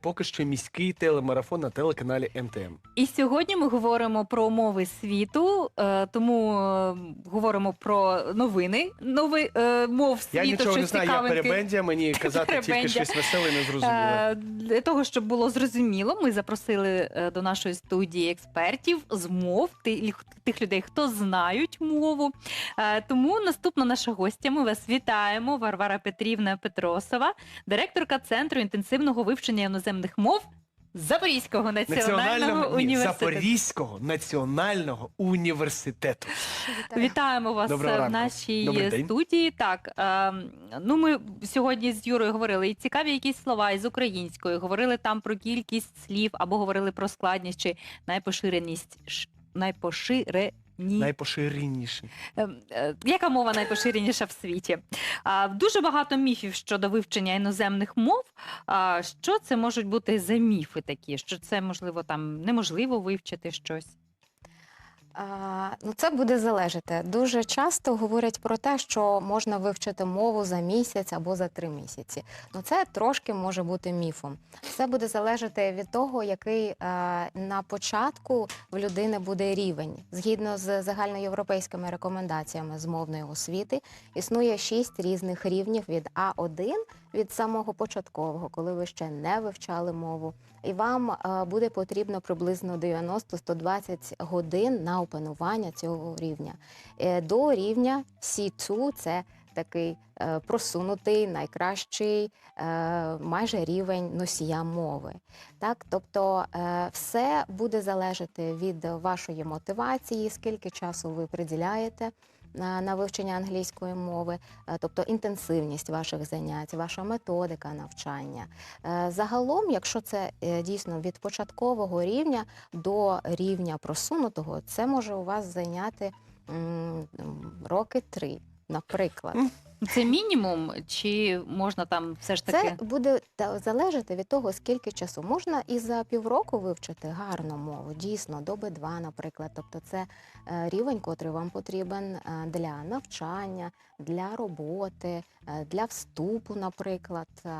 поки що міський телемарафон на телеканалі МТМ. І сьогодні ми говоримо про мови світу, е, тому е, говоримо про новини, нови е, мов світу. Я нічого не щось знаю, я цікавеньке. перебендя, мені казати тільки перебендя. щось веселе не зрозуміло. Е, Для того, щоб було зрозуміло, ми запросили е, до нашої студії експертів з мов, ти- тих людей, хто знають мову. Е, Тому наступна наша гостя. Ми вас вітаємо. Варвара Петрівна Петросова, директорка Центру інтенсивного вивчення іноземних мов Запорізького національного, Національного ні, університету. Запорізького національного університету. Вітаємо вас Доброго е, в ранку. нашій Добрий день. студії. Так, е, ну ми сьогодні з Юрою говорили і цікаві якісь слова із української. Говорили там про кількість слів або говорили про складність чи найпоширеність ш- найпоширені. Найпоширеніше. Ем, е, Яка мова найпоширеніша в світі? А, Дуже багато міфів щодо вивчення іноземних мов. А, Що це можуть бути за міфи такі? Що це можливо там неможливо вивчити щось? Ну, це буде залежати. Дуже часто говорять про те, що можна вивчити мову за місяць або за три місяці. Ну, це трошки може бути міфом. Все буде залежати від того, який е, на початку в людини буде рівень. Згідно з загальноєвропейськими рекомендаціями з мовної освіти, існує шість різних рівнів від А1 від самого початкового, коли ви ще не вивчали мову. І вам е, буде потрібно приблизно 90-120 годин на опанування цього рівня. Е, До рівня C2 це такий е, просунутий, найкращий майже рівень носія мови. Так, тобто все буде залежати від вашої мотивації, скільки часу ви приділяєте на, вивчення англійської мови, е, тобто інтенсивність ваших занять, ваша методика навчання. Е, Загалом, якщо це е, дійсно від початкового рівня до рівня просунутого, це може у вас зайняти роки три, наприклад. Це мінімум, чи можна там все ж таки? Це буде та- залежати від того, скільки часу. Можна і за півроку вивчити гарну мову, дійсно, до Б2, наприклад. Тобто це е, рівень, котрий вам потрібен е, для навчання, для роботи, е, для вступу, наприклад, е,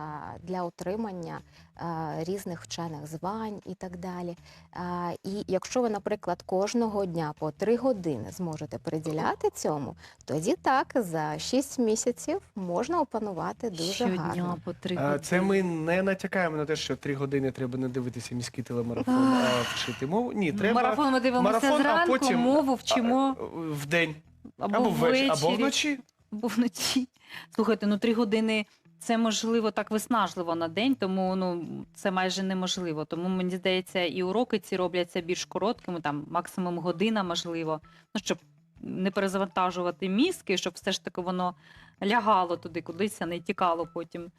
для отримання е, різних вчених звань і так далі. Е, І якщо ви, наприклад, кожного дня по три години зможете приділяти цьому, тоді так за 6 місяців можна опанувати дуже Щодня гарно. по три години. Це ми не натякаємо на те, що три години треба не дивитися міський телемарафон, а вчити мову. Ні, треба Марафон ми дивимося марафон, а зранку, потім, мову вчимо в день або, або ввечері, ввечері, або вночі. або вночі. Слухайте, ну три години це можливо так виснажливо на день, тому ну це майже неможливо. Тому мені здається, і уроки ці робляться більш короткими, там максимум година, можливо. Ну щоб не перезавантажувати мізки, щоб все ж таки воно лягало туди, кудись, а не тікало потім.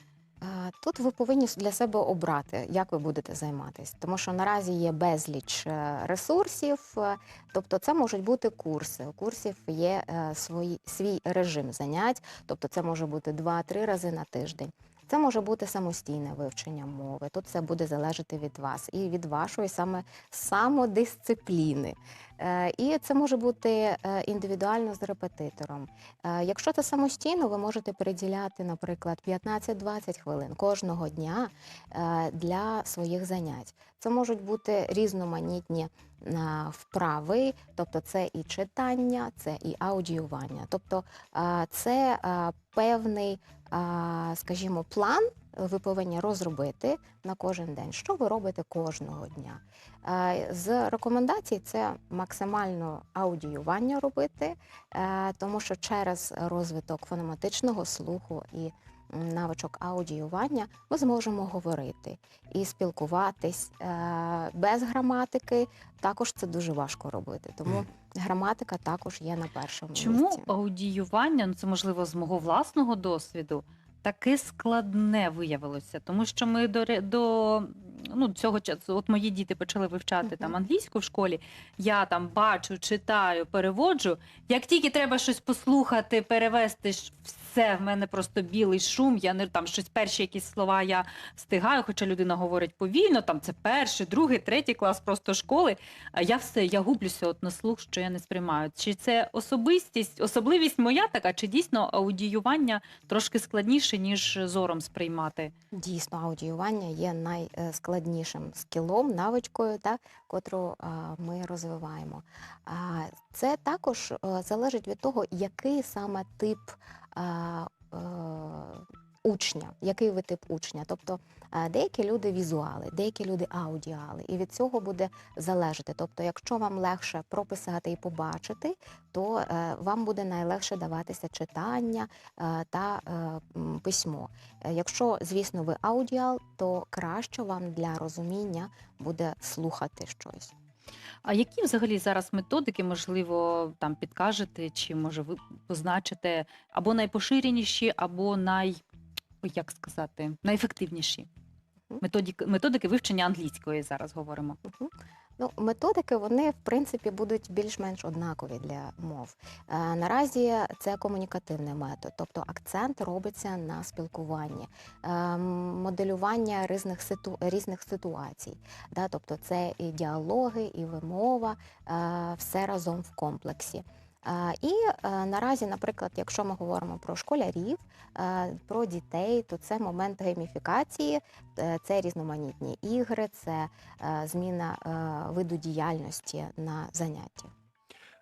Тут ви повинні для себе обрати, як ви будете займатися, тому що наразі є безліч е, ресурсів, е, тобто це можуть бути курси. У курсів є е, свої, свій режим занять, тобто це може бути 2-3 рази на тиждень. Це може бути самостійне вивчення мови. Тут це буде залежати від вас і від вашої саме самодисципліни. Е, І це може бути е, індивідуально з репетитором. Е, Якщо це самостійно, ви можете приділяти, наприклад, 15-20 хвилин кожного дня для своїх занять. Це можуть бути різноманітні вправи, тобто це і читання, це і аудіювання. Тобто це певний, скажімо, план. Ви повинні розробити на кожен день, що ви робите кожного дня. Е, З рекомендацій це максимально аудіювання робити, е, тому що через розвиток фонематичного слуху і навичок аудіювання ми зможемо говорити і спілкуватись е, без граматики. Також це дуже важко робити. Тому граматика також є на першому Чому місці. аудіювання, ну це можливо з мого власного досвіду, таке складне виявилося? Тому що ми до, до ну, цього часу, от мої діти почали вивчати там англійську в школі, я там бачу, читаю, переводжу. Як тільки треба щось послухати, перевести, все в мене просто білий шум. Я не там щось перші якісь слова я встигаю, хоча людина говорить повільно. Там це перший, другий, третій клас просто школи. Я все, я гублюся от на слух, що я не сприймаю. Чи це особистість, особливість моя така, чи дійсно аудіювання трошки складніше, ніж зором сприймати? Дійсно, аудіювання є найскладнішим скілом, навичкою, та, котру ми розвиваємо. А, Це також е, залежить від того, який саме тип учня, який ви тип учня. Тобто е, деякі люди візуали, деякі люди аудіали, і від цього буде залежати. Тобто, якщо вам легше прописати і побачити, то е, вам буде найлегше даватися читання е, та е, письмо. Е, Якщо, звісно, ви аудіал, то краще вам для розуміння буде слухати щось. А які взагалі зараз методики, можливо, там підкажете, чи може ви позначите або найпоширеніші, або най ой, як сказати, найефективніші методики, методики вивчення англійської зараз говоримо. Мгм. Ну, методики вони в принципі будуть більш-менш однакові для мов. Е, наразі це комунікативний метод, тобто акцент робиться на спілкуванні, е, моделювання різних ситу... різних ситуацій. Да? Тобто це і діалоги, і вимова, е, все разом в комплексі. Е, І е, наразі, наприклад, якщо ми говоримо про школярів, е, про дітей, то це момент гейміфікації, це різноманітні ігри, це зміна виду діяльності на занятті.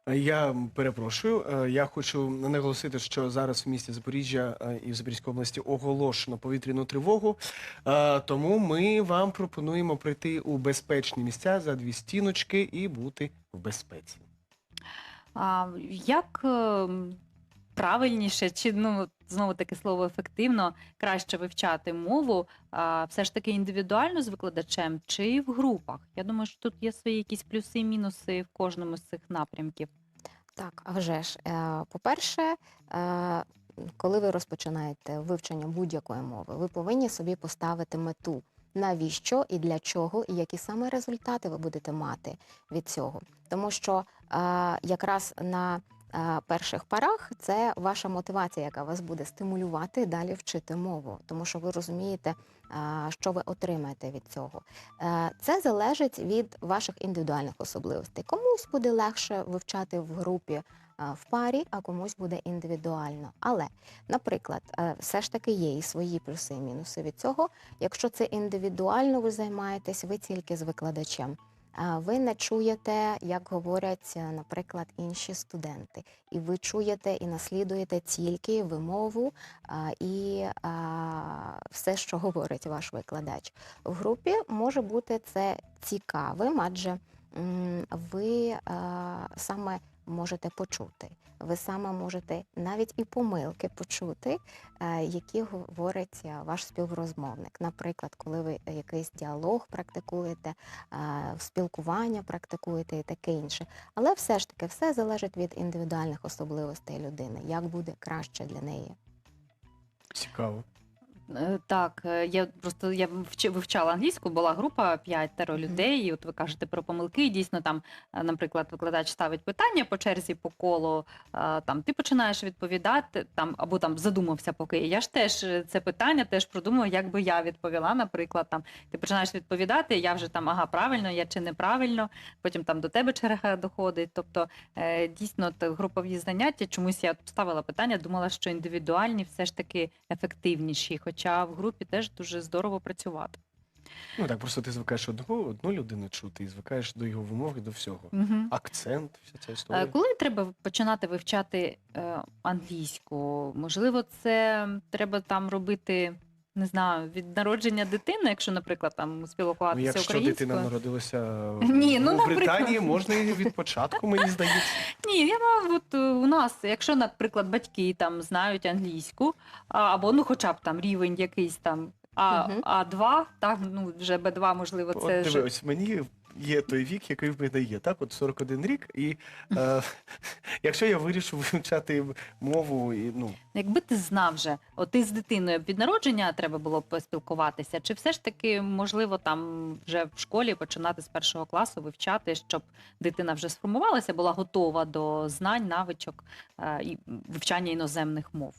Е, Я перепрошую. Я хочу наголосити, що зараз в місті Запоріжжя і в Запорізькій області оголошено повітряну тривогу. Тому ми вам пропонуємо прийти у безпечні місця за дві стіночки і бути в безпеці. А як е, правильніше, чи ну знову таке слово ефективно, краще вивчати мову, а, все ж таки індивідуально з викладачем чи в групах? Я думаю, що тут є свої якісь плюси і мінуси в кожному з цих напрямків. Так, а вже ж. Е, По-перше, е, коли ви розпочинаєте вивчення будь-якої мови, ви повинні собі поставити мету. Навіщо і для чого, і які саме результати ви будете мати від цього. Тому що якраз на перших парах це ваша мотивація, яка вас буде стимулювати далі вчити мову, тому що ви розумієте, що ви отримаєте від цього. Е, Це залежить від ваших індивідуальних особливостей. Комусь буде легше вивчати в групі е, в парі, а комусь буде індивідуально. Але, наприклад, е, все ж таки є і свої плюси і мінуси від цього. Якщо це індивідуально ви займаєтесь, ви тільки з викладачем. Ви не чуєте, як говорять, е, наприклад, інші студенти, і ви чуєте і наслідуєте тільки вимову і все, що говорить ваш викладач. В групі може бути це цікавим, адже ви саме можете почути. Ви саме можете навіть і помилки почути, е, які говорить е, ваш співрозмовник. Наприклад, коли ви якийсь діалог практикуєте, е, спілкування практикуєте і таке інше. Але все ж таки все залежить від індивідуальних особливостей людини, як буде краще для неї. Цікаво. Е, Так, е, я просто я вивчала англійську, була група п'ятеро людей, і от ви кажете про помилки. і Дійсно, там, е, наприклад, викладач ставить питання по черзі по колу, там ти починаєш відповідати, там або там задумався поки. Я ж теж це питання теж продумала, як би я відповіла. Наприклад, там ти починаєш відповідати, я вже там ага, правильно, я чи неправильно. Потім там до тебе черга доходить. Тобто, дійсно, групові заняття. Чомусь я ставила питання, думала, що індивідуальні все ж таки ефективніші. Хоча в групі теж дуже здорово працювати. Ну так, просто ти звикаєш одну, одну людину чути і звикаєш до його вимоги, до всього. Угу. Акцент, вся ця Е, історія. Коли треба починати вивчати е, англійську? Можливо, це треба там робити. Не знаю, від народження дитини, якщо, наприклад, там Ну, спілкуватися якщо українською. дитина народилася Ні, ну, у. Британії, можна і від початку, мені здається. Ні, я мав от е, у нас, якщо, наприклад, батьки там знають англійську, або ну, хоча б там рівень якийсь там А, угу. А2, так, ну вже Б2, можливо, От це диви, ж ось мені є той вік, який в мене є, так? От 41 рік, і е, якщо я вирішу вивчати мову, і, ну, якби ти знав вже, от ти з дитиною від народження треба було поспілкуватися, чи все ж таки можливо там вже в школі починати з першого класу вивчати, щоб дитина вже сформувалася, була готова до знань, навичок е, і вивчання іноземних мов.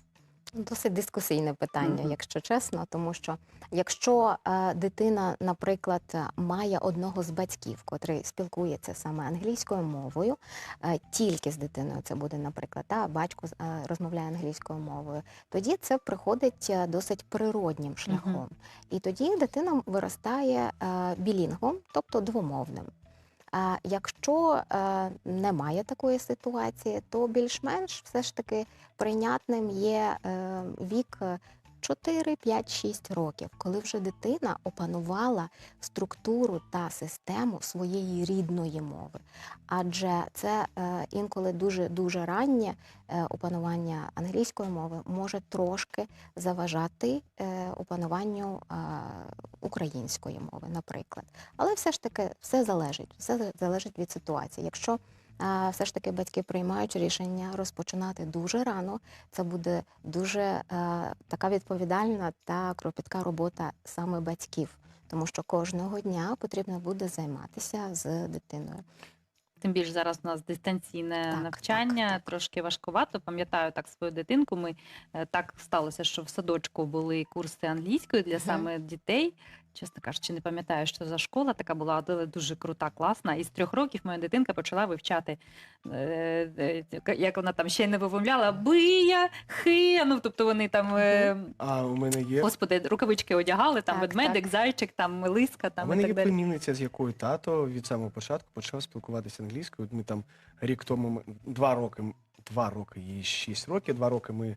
Досить дискусійне питання, Мгм. якщо чесно, тому що якщо е, дитина, наприклад, має одного з батьків, котрий спілкується саме англійською мовою, е, тільки з дитиною це буде, наприклад, та, батько е, розмовляє англійською мовою, тоді це приходить е, досить природнім шляхом. І тоді дитина виростає е, білінгвом, тобто двомовним. Якщо е, немає такої ситуації, то більш-менш все ж таки прийнятним є е, вік е, 4, 5, 6 років, коли вже дитина опанувала структуру та систему своєї рідної мови. Адже це е, інколи дуже дуже раннє е, опанування англійської мови може трошки заважати е, опануванню української мови, наприклад. Але все ж таки все залежить, все залежить від ситуації. Якщо все ж таки батьки приймають рішення розпочинати дуже рано, це буде дуже е, така відповідальна та кропітка робота саме батьків, тому що кожного дня потрібно буде займатися з дитиною. Тим більше зараз у нас дистанційне Так, навчання, так, так. трошки важкувато. Пам'ятаю так свою дитинку. Ми е, так сталося, що в садочку були курси англійської для саме дітей. Чесно кажучи, не пам'ятаю, що за школа така була, але дуже крута, класна. І з трьох років моя дитинка почала вивчати, е, е, як вона там ще не вимовляла, бия, хия. Ну, тобто вони там, е, А у мене є. господи, рукавички одягали, там Так, ведмедик, так. зайчик, там лиска, в там і мене так є далі. племінниця, з якою тато від самого початку почав спілкуватися англійською. От Ми там рік тому ми- два роки, два роки, їй шість років, два роки ми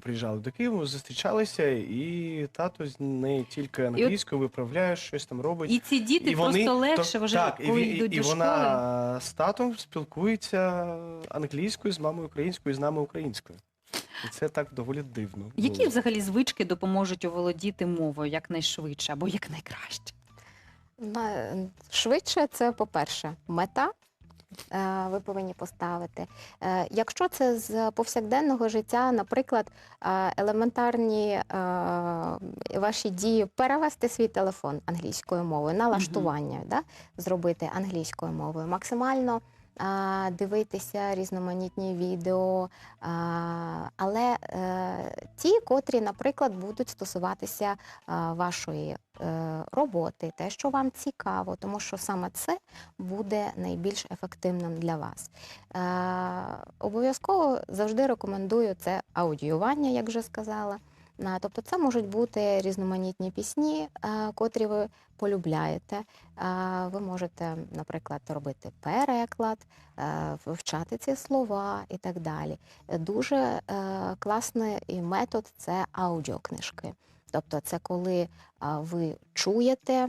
приїжджали до Києва, зустрічалися, і тато з нею тільки англійською виправляє, щось там робить. І ці діти просто легше, то- вже так, коли і, йдуть і до школи. вона з татом спілкується англійською, з мамою українською, з нами українською. І це так доволі дивно. Які було. взагалі звички допоможуть оволодіти мовою якнайшвидше або якнайкраще? Швидше це, по-перше, мета. Е, Ви повинні поставити. Е, Якщо це з повсякденного життя, наприклад, е, елементарні ваші дії перевести свій телефон англійською мовою, налаштування да, зробити англійською мовою, максимально дивитися різноманітні відео, але е, ті, котрі, наприклад, будуть стосуватися вашої е, роботи, те, що вам цікаво, тому що саме це буде найбільш ефективним для вас. Е, Обов'язково завжди рекомендую це аудіювання, як вже сказала. Тобто це можуть бути різноманітні пісні, котрі ви полюбляєте. Ви можете, наприклад, робити переклад, вивчати ці слова і так далі. Дуже е, класний метод це аудіокнижки. Тобто це коли ви чуєте,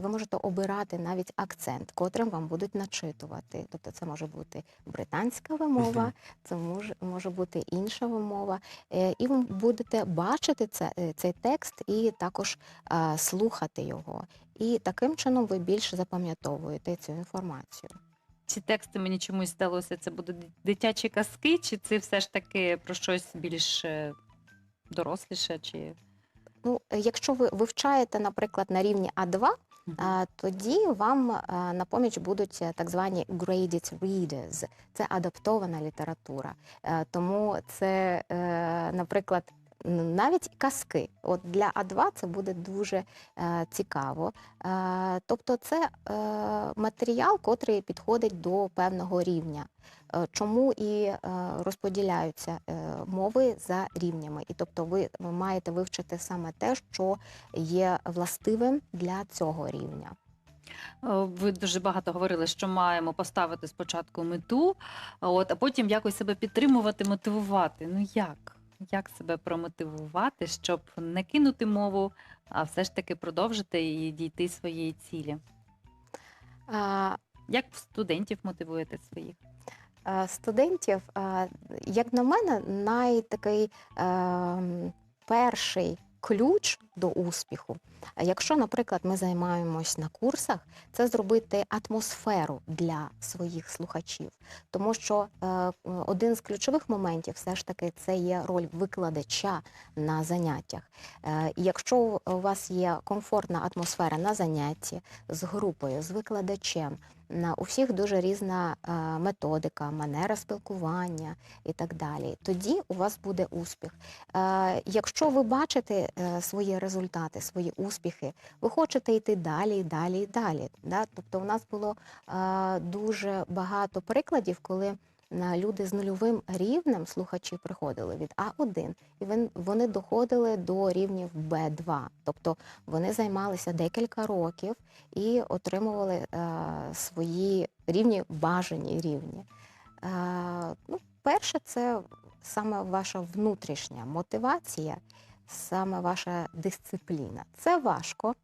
ви можете обирати навіть акцент, котрим вам будуть начитувати. Тобто це може бути британська вимова, це може, може бути інша вимова. Е, І ви будете бачити це, е, цей текст і також а, слухати його. І таким чином ви більше запам'ятовуєте цю інформацію. Ці тексти мені чомусь здалося, це будуть дитячі казки, чи це все ж таки про щось більш е, доросліше? Чи... Ну, е, якщо ви вивчаєте, наприклад, на рівні А2, А, Тоді вам на поміч будуть е, так звані graded readers. Це адаптована література. Е, Тому це, е, наприклад, навіть казки. От для А2 це буде дуже е, цікаво. Е, Тобто це е, матеріал, котрий підходить до певного рівня. Е, Чому і е, розподіляються е, мови за рівнями. І тобто ви маєте вивчити саме те, що є властивим для цього рівня. Ви дуже багато говорили, що маємо поставити спочатку мету, от, а потім якось себе підтримувати, мотивувати. Ну як? Як себе промотивувати, щоб не кинути мову, а все ж таки продовжити і дійти своєї цілі? А, Як студентів мотивуєте своїх? Студентів, як на мене, найтакий ем, перший ключ до успіху. Якщо, наприклад, ми займаємось на курсах, це зробити атмосферу для своїх слухачів, тому що е, один з ключових моментів все ж таки це є роль викладача на заняттях. Е, і якщо у вас є комфортна атмосфера на занятті з групою, з викладачем, у всіх дуже різна е, методика, манера спілкування і так далі. Тоді у вас буде успіх. Якщо ви бачите свої результати, свої успіхи, ви хочете йти далі, далі далі. Да? Тобто, у нас було е, дуже багато прикладів, коли люди з нульовим рівнем слухачі приходили від А1, і вони доходили до рівнів Б2. Тобто вони займалися декілька років і отримували е, свої рівні, бажані рівні. Е, ну, перше, це саме ваша внутрішня мотивація, саме ваша дисципліна. Це важко.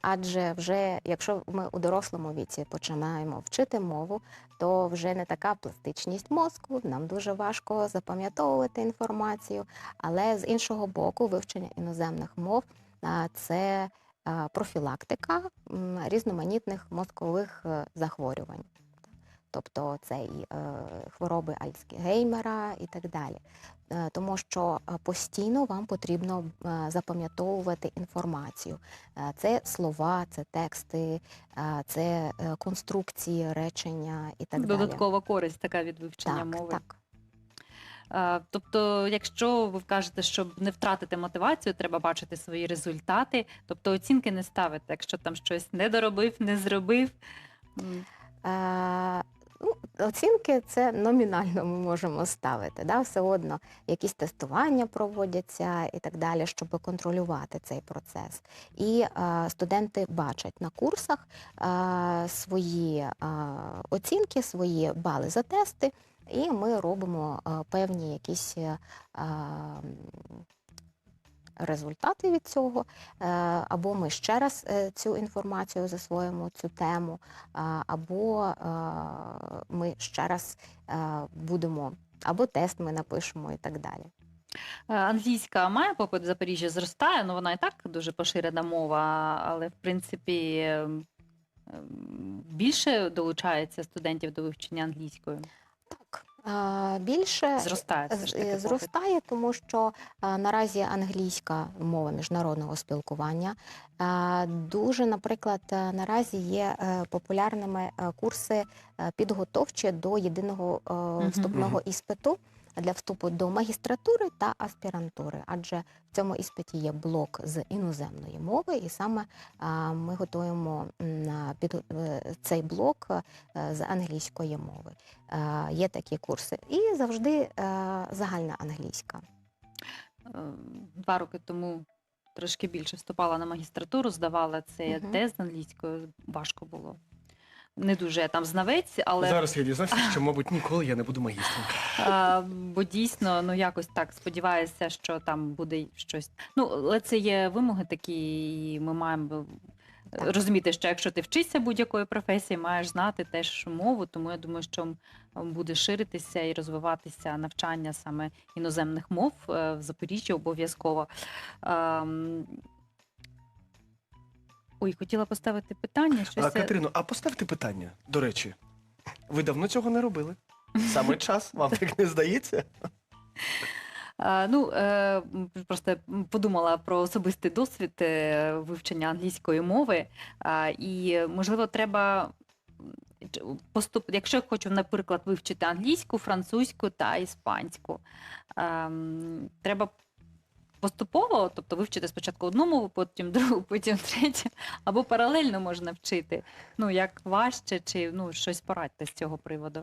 Адже вже якщо ми у дорослому віці починаємо вчити мову, то вже не така пластичність мозку, нам дуже важко запам'ятовувати інформацію. Але з іншого боку, вивчення іноземних мов це профілактика різноманітних мозкових е, захворювань. Тобто це і е, хвороби Альцгеймера і так далі. Е, Тому що е, постійно вам потрібно запам'ятовувати інформацію. Це слова, це тексти, це конструкції речення і так далі. Додаткова користь така від вивчення Так, мови. так. Тобто, якщо ви кажете, щоб не втратити мотивацію, треба бачити свої результати. Тобто оцінки не ставити, якщо там щось не доробив, не зробив. Ну, оцінки це номінально ми можемо ставити. Да? Все одно якісь тестування проводяться і так далі, щоб контролювати цей процес. І е, студенти бачать на курсах е, свої е, оцінки, свої бали за тести, і ми робимо е, певні якісь. е, Результати від цього, Е, або ми ще раз е, цю інформацію засвоїмо, цю тему, або е, ми ще раз будемо, або тест ми напишемо і так далі. Англійська має попит в Запоріжжі зростає, ну вона і так дуже поширена мова, але в принципі ем, ем, більше долучається студентів до вивчення англійської. Так, е, більше Зростає таки зростає, тому що наразі англійська мова міжнародного спілкування. Дуже, наприклад, е, наразі є е, популярними курси підготовчі до єдиного вступного іспиту для вступу до магістратури та аспірантури, адже в цьому іспиті є блок з іноземної мови, і саме ми готуємо під е, цей блок е, з англійської мови. Е, Є такі курси, і завжди загальна англійська. Два роки тому трошки більше вступала на магістратуру, здавала цей Мгм. тест англійською, важко було. Не дуже там знавець, але Зараз я дізнався, що, мабуть, ніколи я не буду магістром. А, бо дійсно, ну якось так сподіваюся, що там буде щось. Ну, але це є вимоги такі, і ми маємо розуміти, що якщо ти вчишся будь-якої професії, маєш знати теж мову, тому я думаю, що буде ширитися і розвиватися навчання саме іноземних мов е, в Запоріжжі обов'язково. Ам, Ой, хотіла поставити питання. Щось А, Катерино, а поставте питання, до речі. Ви давно цього не робили? Саме час, вам так не здається? А, Ну, е, просто подумала про особистий досвід е, вивчення англійської мови. І, можливо, треба поступ... якщо я хочу, наприклад, вивчити англійську, французьку та іспанську, ем, треба поступово, тобто вивчити спочатку одну мову, потім другу, потім третю, або паралельно можна вчити. Ну, як важче, чи ну, щось порадьте з цього приводу.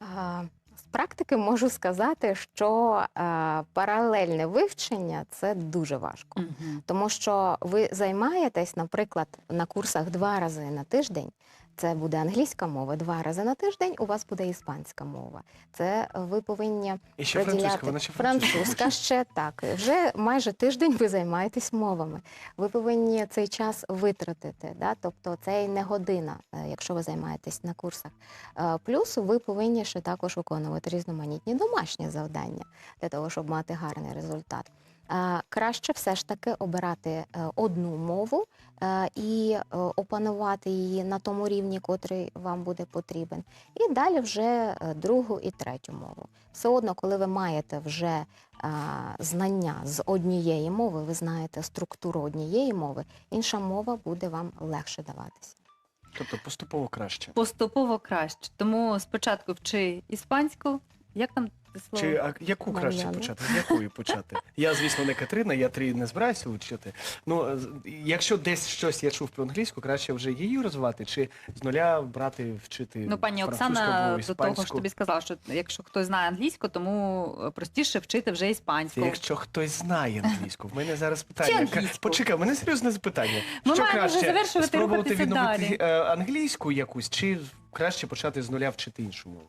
А, З практики можу сказати, що е, паралельне вивчення це дуже важко, тому що ви займаєтесь, наприклад, на курсах два рази на тиждень. Це буде англійська мова, два рази на тиждень у вас буде іспанська мова. Це ви повинні І ще французька, вона ще французька ще так. Вже майже тиждень ви займаєтесь мовами. Ви повинні цей час витратити. Да? Тобто це і не година, е, якщо ви займаєтесь на курсах. Е, Плюс ви повинні ще також виконувати різноманітні домашні завдання для того, щоб мати гарний результат. Е, Краще все ж таки обирати е, одну мову е, і опанувати її на тому рівні, котрий вам буде потрібен. І далі вже другу і третю мову. Все одно, коли ви маєте вже знання з однієї мови, ви знаєте структуру однієї мови, інша мова буде вам легше даватися. Тобто поступово краще. Поступово краще. Тому спочатку вчи іспанську. Як там слово? Чи а яку краще Мар'яна. почати? З якої почати? Я, звісно, не Катерина, я три не збираюся вчити. Ну, з- якщо десь щось я чув про англійську, краще вже її розвивати, чи з нуля брати, вчити Ну, пані французьку Оксана або до того ж іспанську? тобі сказала, що якщо хтось знає англійську, тому е, простіше вчити вже Це іспанську. якщо хтось знає англійську. В мене зараз питання. Чи англійську? Почекай, в мене серйозне запитання. Ми що маємо вже краще завершувати, спробувати рухатися відновити далі. е, англійську якусь, чи краще почати з нуля вчити іншу мову?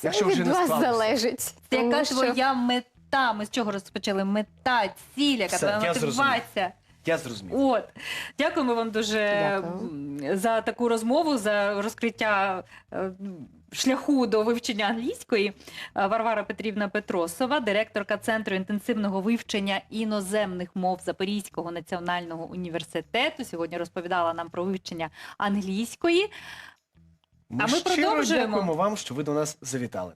Це Якщо вже від не вас склалося. залежить. Тому яка що- твоя мета? Ми з чого розпочали? Мета, ціль, яка Все, твоя я зрозумів. мотивація. Я зрозумів. От дякуємо вам дуже Дякую. м, за таку розмову, за розкриття е, шляху до вивчення англійської. Е, Варвара Петрівна Петросова, директорка центру інтенсивного вивчення іноземних мов Запорізького національного університету. Сьогодні розповідала нам про вивчення англійської. Ми, А ми щиро продовжуємо. дякуємо вам, що ви до нас завітали.